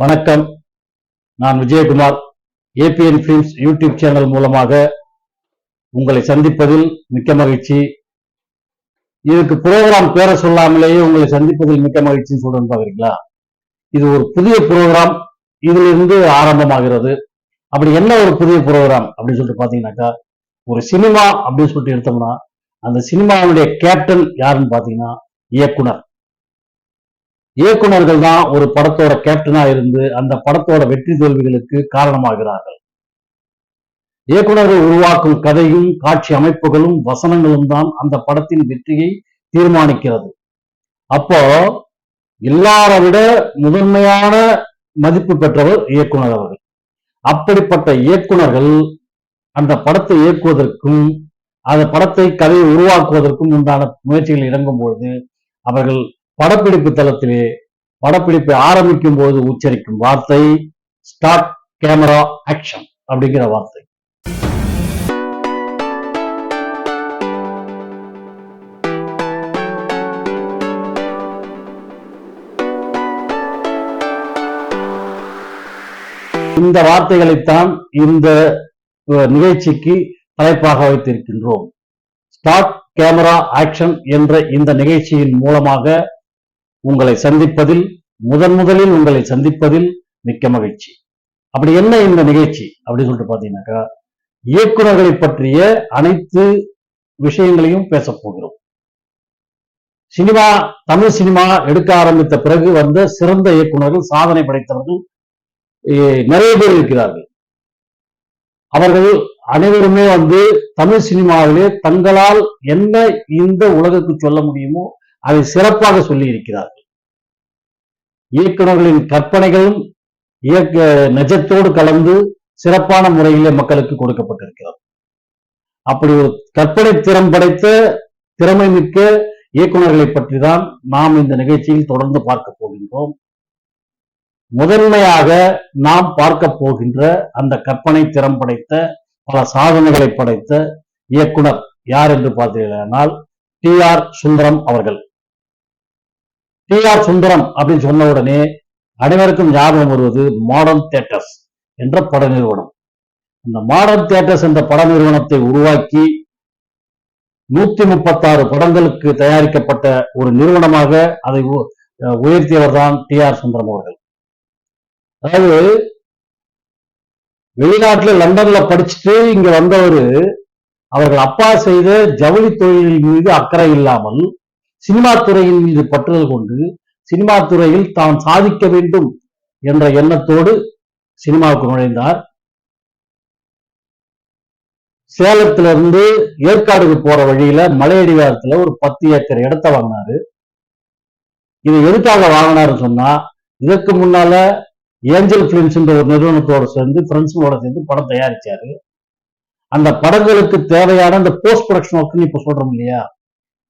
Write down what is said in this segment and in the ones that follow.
வணக்கம். நான் Vijayakumar. ABN films YouTube channel மூலமாக உங்களை சந்திப்பதில் மிக்க மகிழ்ச்சி. இதுக்கு புரோகிராம் பேரை சொல்லாமலேயே உங்களை சந்திப்பதில் மிக்க மகிழ்ச்சின்னு சொல்றேன்னு பாக்குறீங்களா? இது ஒரு புதிய புரோகிராம் இதிலிருந்து ஆரம்பமாகிறது. அப்படி என்ன ஒரு புதிய புரோகிராம் அப்படின்னு சொல்லிட்டு பாத்தீங்கன்னாக்கா ஒரு சினிமா அப்படின்னு சொல்லிட்டு எடுத்தோம்னா அந்த சினிமாவுடைய கேப்டன் யாருன்னு பாத்தீங்கன்னா இயக்குனர். இயக்குனர்கள் தான் ஒரு படத்தோட கேப்டனா இருந்து அந்த படத்தோட வெற்றி தோல்விகளுக்கு காரணமாகிறார்கள். இயக்குனர்கள் உருவாக்கும் கதையும் காட்சி அமைப்புகளும் வசனங்களும் தான் அந்த படத்தின் வெற்றியை தீர்மானிக்கிறது. அப்போ எல்லாரை விட முதன்மையான மதிப்பு பெற்றவர் இயக்குனர் அவர்கள். அப்படிப்பட்ட இயக்குனர்கள் அந்த படத்தை இயக்குவதற்கும் அந்த படத்தை கதையை உருவாக்குவதற்கும் உண்டான முயற்சிகள் இறங்கும் பொழுது அவர்கள் படப்பிடிப்பு தளத்திலே படப்பிடிப்பை ஆரம்பிக்கும் போது உச்சரிக்கும் வார்த்தை ஸ்டார்ட் கேமரா ஆக்ஷன் அப்படிங்கிற வார்த்தை. இந்த வார்த்தைகளைத்தான் இந்த நிகழ்ச்சிக்கு தலைப்பாக வைத்திருக்கின்றோம். ஸ்டார்ட் கேமரா ஆக்ஷன் என்ற இந்த நிகழ்ச்சியின் மூலமாக உங்களை சந்திப்பதில் முதன் முதலில் உங்களை சந்திப்பதில் மிக்க மகிழ்ச்சி. அப்படி என்ன இந்த நிகழ்ச்சி? அப்படின்னு சொல்லிட்டு பாத்தீங்கன்னாக்கா இயக்குனர்களை பற்றிய அனைத்து விஷயங்களையும் பேச போகிறோம். சினிமா தமிழ் சினிமா எடுக்க ஆரம்பித்த பிறகு வந்த சிறந்த இயக்குநர்கள் சாதனை படைத்தவர்கள் நிறைய பேர் இருக்கிறார்கள். அவர்கள் அனைவருமே வந்து தமிழ் சினிமாவிலே தங்களால் என்ன இந்த உலகுக்கு சொல்ல முடியுமோ அதை சிறப்பாக சொல்லி இருக்கிறார்கள் இயக்குனர்களின் கற்பனைகளும் இயக்க நெஜத்தோடு கலந்து சிறப்பான முறையிலே மக்களுக்கு கொடுக்கப்பட்டிருக்கிறது. அப்படி ஒரு கற்பனை திறம் படைத்த திறமை மிக்க இயக்குனர்களை பற்றி தான் நாம் இந்த நிகழ்ச்சியில் தொடர்ந்து பார்க்க போகின்றோம். முதன்மையாக நாம் பார்க்க போகின்ற அந்த கற்பனை திறம் படைத்த பல சாதனைகளை படைத்த இயக்குனர் யார் என்று பார்த்தீர்களானால் டி ஆர் சுந்தரம் அவர்கள். டி ஆர் சுந்தரம் அப்படின்னு சொன்ன உடனே அனைவருக்கும் ஞாபகம் வருவது மாடர்ன் தியேட்டர்ஸ் என்ற பட நிறுவனம். இந்த மாடர்ன் தியேட்டர்ஸ் என்ற பட நிறுவனத்தை உருவாக்கி நூத்தி முப்பத்தாறு படங்களுக்கு தயாரிக்கப்பட்ட ஒரு நிறுவனமாக அதை உ- உயர்த்தியவர் தான் டி ஆர் சுந்தரம் அவர்கள். அதாவது வெளிநாட்டுல லண்டன்ல படிச்சுட்டு இங்க வந்தவர் அவர்கள் அப்பா செய்த ஜவுளி தொழிலின் மீது அக்கறை இல்லாமல் சினிமா துறையின் மீது பற்றுதல் கொண்டு சினிமா துறையில் தான் சாதிக்க வேண்டும் என்ற எண்ணத்தோடு சினிமாவுக்கு நுழைந்தார். சேலத்துல இருந்து ஏற்காடுக்கு போற வழியில மலையடிவாரத்துல ஒரு பத்து ஏக்கர் இடத்த வாங்கினாரு. இது எதுக்காக வாங்கினாரு சொன்னா இதற்கு முன்னால ஏஞ்சல் பிலிம்ஸ் ஒரு நிறுவனத்தோட சேர்ந்து ஃப்ரெண்ட்ஸுங்களோட சேர்ந்து படம் தயாரிச்சாரு. அந்த படங்களுக்கு தேவையான அந்த போஸ்ட் ப்ரொடக்ஷன் ஒர்க்னு இப்ப சொல்றோம் இல்லையா?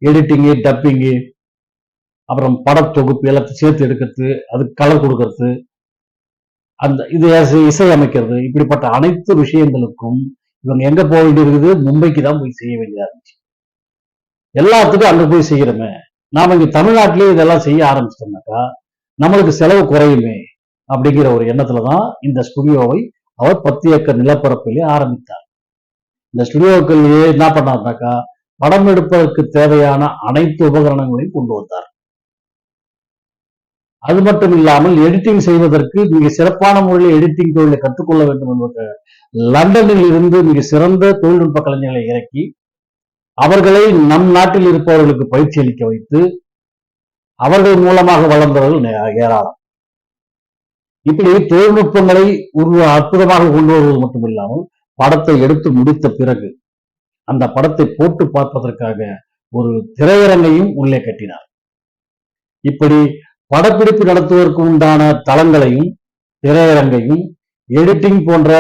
எடிட்டிங்கு டப்பிங்கு அப்புறம் படத்தொகுப்பு எல்லாத்தையும் சேர்த்து எடுக்கிறது அதுக்கு கலர் கொடுக்கறது. அந்த இது இசை- அமைக்கிறது. இப்படிப்பட்ட அனைத்து விஷயங்களுக்கும் இவங்க எங்க போக வேண்டியிருக்குது? மும்பைக்கு தான் போய் செய்ய வேண்டியதா இருந்துச்சு. எல்லாத்துக்கும் அங்க போய் செய்யறோமே. நாம இங்க தமிழ்நாட்டிலேயே இதெல்லாம் செய்ய ஆரம்பிச்சிட்டோம்னாக்கா நம்மளுக்கு செலவு குறையுமே அப்படிங்கிற ஒரு எண்ணத்துல தான் இந்த ஸ்டுடியோவை அவர் பத்து ஏக்கர் நிலப்பரப்பிலே ஆரம்பித்தார். இந்த ஸ்டுடியோக்கள் என்ன பண்ணார்னாக்கா படம் எடுப்பதற்கு தேவையான அனைத்து உபகரணங்களையும் கொண்டு வந்தார். அது மட்டும் இல்லாமல் எடிட்டிங் செய்வதற்கு மிக சிறப்பான முறையில் எடிட்டிங் தொழிலை கற்றுக்கொள்ள வேண்டும் என்பதற்கு லண்டனில் இருந்து மிக சிறந்த தொழில்நுட்ப கலைஞர்களை இறக்கி அவர்களை நம் நாட்டில் இருப்பவர்களுக்கு பயிற்சி அளிக்க வைத்து அவர்கள் மூலமாக வளர்ந்தவர்கள் ஏராளம். இப்படி தொழில்நுட்பங்களை ஒரு அற்புதமாக கொண்டு வருவது மட்டுமில்லாமல் படத்தை எடுத்து முடித்த பிறகு அந்த படத்தை போட்டு பார்ப்பதற்காக ஒரு திரையரங்கையும் உள்ளே கட்டினார். இப்படி படப்பிடிப்பு நடத்துவதற்கு உண்டான தளங்களையும் திரையரங்கையும் எடிட்டிங் போன்ற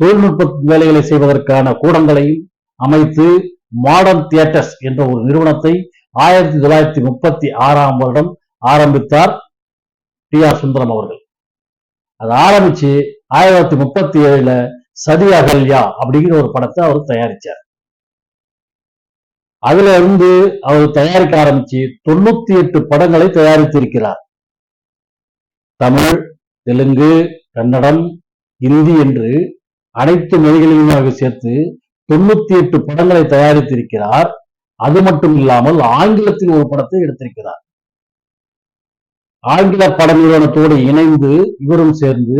தொழில்நுட்ப வேலைகளை செய்வதற்கான கூடங்களையும் அமைத்து மாடர்ன் தியேட்டர்ஸ் என்ற ஒரு நிறுவனத்தை ஆயிரத்தி தொள்ளாயிரத்தி முப்பத்தி ஆறாம் வருடம் ஆரம்பித்தார் டி ஆர் சுந்தரம் அவர்கள். அது ஆரம்பிச்சு ஆயிரத்தி தொள்ளாயிரத்தி முப்பத்தி ஏழுல சதி அகல்யா அப்படிங்கிற ஒரு படத்தை அவர் தயாரிச்சார். அதுல இருந்து அவர் தயாரிக்க ஆரம்பிச்சு தொண்ணூத்தி எட்டு படங்களை தயாரித்திருக்கிறார். தமிழ் தெலுங்கு கன்னடம் இந்தி என்று அனைத்து மொழிகளிலுமாக சேர்த்து தொண்ணூத்தி எட்டு படங்களை தயாரித்திருக்கிறார். அது மட்டும் இல்லாமல் ஆங்கிலத்தில் ஒரு படத்தை எடுத்திருக்கிறார். ஆங்கில பட நிறுவனத்தோடு இணைந்து இவரும் சேர்ந்து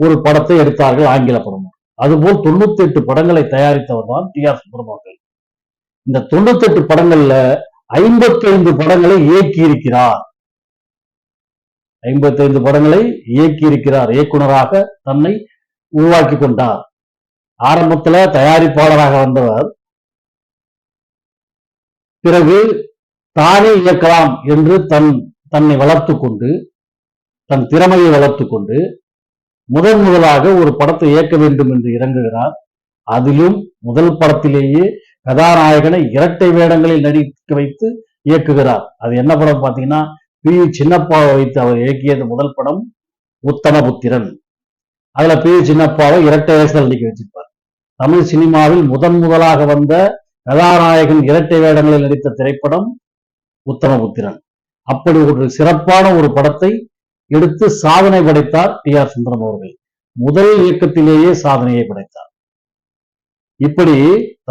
ஒரு படத்தை எடுத்தார்கள் ஆங்கில படம் அதுபோல் தொண்ணூத்தி எட்டு படங்களை தயாரித்தவர் தான் டி ஆர் சுப்பிரமணியன் இந்த தொண்ணூத்தி எட்டு படங்கள்ல ஐம்பத்தி ஐந்து படங்களை இயக்கி இருக்கிறார் ஐம்பத்தி ஐந்து படங்களை இயக்கி இருக்கிறார் இயக்குனராக தன்னை உருவாக்கி கொண்டார். ஆரம்பத்துல தயாரிப்பாளராக வந்தவர். பிறகு தானே இயக்கலாம் என்று தன் தன்னை வளர்த்து கொண்டு தன் திறமையை வளர்த்து கொண்டு முதன் முதலாக ஒரு படத்தை இயக்க வேண்டும் என்று இறங்குகிறார். அதிலும் முதல் படத்திலேயே கதாநாயகனை இரட்டை வேடங்களில் நடிக்க வைத்து இயக்குகிறார். அது என்ன படம் பாத்தீங்கன்னா பி. சின்னப்பாவை வைத்து அவர் இயக்கியது முதல் படம் உத்தமபுத்திரன். அதுல பி. சின்னப்பாவை இரட்டை வேஷத்தில் நடிக்க வச்சிருப்பார். தமிழ் சினிமாவில் முதன் முதலாக வந்த கதாநாயகன் இரட்டை வேடங்களில் நடித்த திரைப்படம் உத்தமபுத்திரன். அப்படி ஒரு சிறப்பான ஒரு படத்தை எடுத்து சாதனை படைத்தார் டி. ஆர். சுந்தரம் அவர்கள். முதல் இயக்கத்திலேயே சாதனையை படைத்தார். இப்படி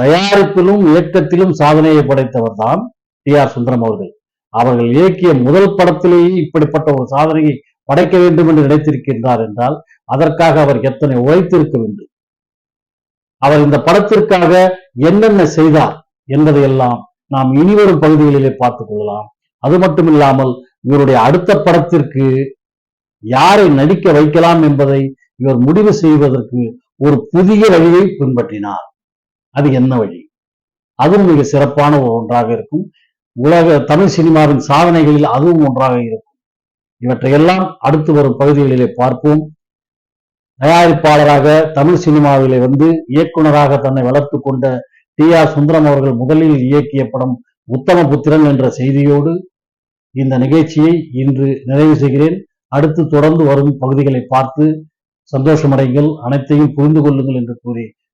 தயாரிப்பிலும் இயக்கத்திலும் சாதனையை படைத்தவர் தான் டி ஆர் சுந்தரம் அவர்கள். அவர்கள் இயக்கிய முதல் படத்திலேயே இப்படிப்பட்ட ஒரு சாதனையை படைக்க வேண்டும் என்று நினைத்திருக்கின்றார் என்றால் அதற்காக அவர் எத்தனை உழைத்திருக்க வேண்டும்? அவர் இந்த படத்திற்காக என்னென்ன செய்தார் என்பதையெல்லாம் நாம் இனிவரும் பகுதிகளிலே பார்த்துக் கொள்ளலாம். அது மட்டும் இல்லாமல் இவருடைய அடுத்த படத்திற்கு யாரை நடிக்க வைக்கலாம் என்பதை இவர் முடிவு செய்வதற்கு ஒரு புதிய வழியை பின்பற்றினார். அது என்ன வழி? அதுவும் மிக சிறப்பான ஒன்றாக இருக்கும். உலக தமிழ் சினிமாவின் சாதனைகளில் அதுவும் ஒன்றாக இருக்கும். இவற்றையெல்லாம் அடுத்து வரும் பகுதிகளிலே பார்ப்போம். தயாரிப்பாளராக தமிழ் சினிமாவிலே வந்து இயக்குனராக தன்னை வளர்த்து கொண்ட டி ஆர் சுந்தரம் அவர்கள் முதலில் இயக்கிய படம் உத்தமபுத்திரன் என்ற செய்தியோடு இந்த நிகழ்ச்சியை இன்று நிறைவு செய்கிறேன். அடுத்து தொடர்ந்து வரும் பகுதிகளை பார்த்து சந்தோஷமடைங்கள். அனைத்தையும் புரிந்து கொள்ளுங்கள் என்று கூறி